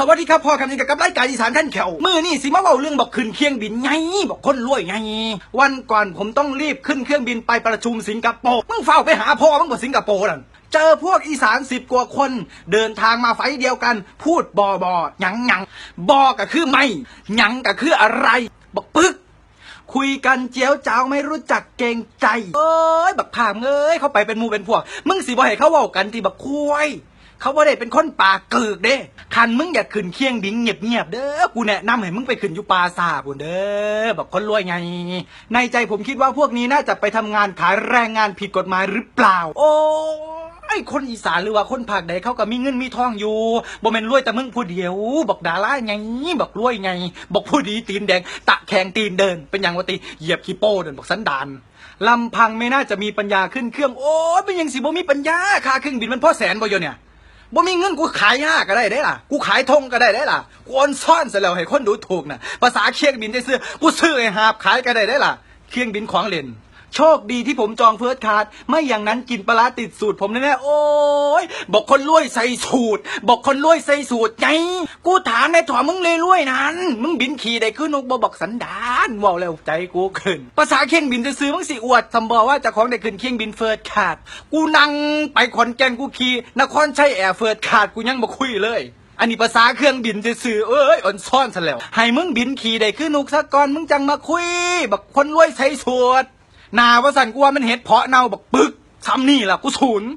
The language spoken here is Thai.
สวัสดีครับพ่อกันนี่กับรายการอีสานขั้นแขวมือนี่สิมาเว้าเรื่องบอกขึ้นเครื่องบินไงบอกคนรวยไงวันก่อนผมต้องรีบขึ้นเครื่องบินไปประชุมสิงคโปร์มึงเฝ้าไปหาพ่อมึงบ่สิงคโปร์นั่นเจอพวกอีสานสิบกว่าคน เดินทางมาไฟเดียวกัน พูดบอบอหยังหยังบอก็คือไม่หยังก็คืออะไรบอกปึ๊กคุยกันเจียวจ้าวไม่รู้จักเกรงใจ เอ้ยบักผามเอ้ยเขาไปเป็นมูเป็นพวก มึงสิบ่ให้เขาเว้ากันที่บักคุย เขาบ่ได้เป็นคนป่ากึกเด้คันมึงอยากขึ้นเคียงบิงเงียบๆเด้อกูแนะนำให้มึงไปขึ้นอยู่ปาซาบุนเด้อบักคนรวยไง ในใจผมคิดว่าพวกนี้น่าจะไปทำงานขายแรงงานผิดกฎหมายหรือเปล่า โอ้ไอ้คนอีสานหรือว่าคนภาคใดเขาก็มีเงินมีทองอยู่บ่แม่นรวยแต่มึงผู้เดียว บอกดาราไงบอกรวยไง บอกผู้ดีตีนแดง ตะแคงตีนเดิน เป็นอย่างวะติเหยียบขี้โป้เดินบอกสันดานลำพังไม่น่าจะมีปัญญาขึ้นเครื่องโอ้ยเป็นยังสิบ่มีปัญญาค่าเครื่องบินมันพ่อแสนบ่อยเนี่ย บ่มีเงินกูขายห้าก็ได้ได้ล่ะ กูขายทงก็ได้ได้ล่ะกูออนซ่อนเสแล้วให้คนดูถูกน่ะ ภาษาเครื่องบินได้ซื้อ กูซื้อไอ้หาบขายก็ได้ได้ล่ะ เครื่องบินของเล่น โชคดีที่ผมจองเฟิร์สคลาสไม่อย่างนั้นกินปลาติดสูตรผมแน่ๆโอ้ยบอกคนรวยใส่สูตร บอกคนรวยใส่สูตรไงกูถามในถ่อมึงเลยรวยนั้น มึงบินขี่ได้ขึ้นนกบบอกสันดานว้าแล้วใจกูขึ้นภาษาเข่งบินจะซื้อมึงสิอวดทำบอกว่าจะของได้ขึ้นเข่งบินเฟิร์สคลาสกูนั่งไปขอนแก่นกูขี่นครชัยแอร์เฟิร์สคลาสกูยังบ่คุยเลยอันนี้ภาษาเครื่องบินจะซื้อเอ้ยอ่อนซ่อนซะแล้ว ให้มึงบินขี่ได้ขึ้นนกซะก่อนมึงจังมาคุยบอกคนรวยใส่สูตร นาว่าสันกูว่ามันเห็ดเพาะเน่าบักปึกซ้ำนี่ล่ะกูศูนย์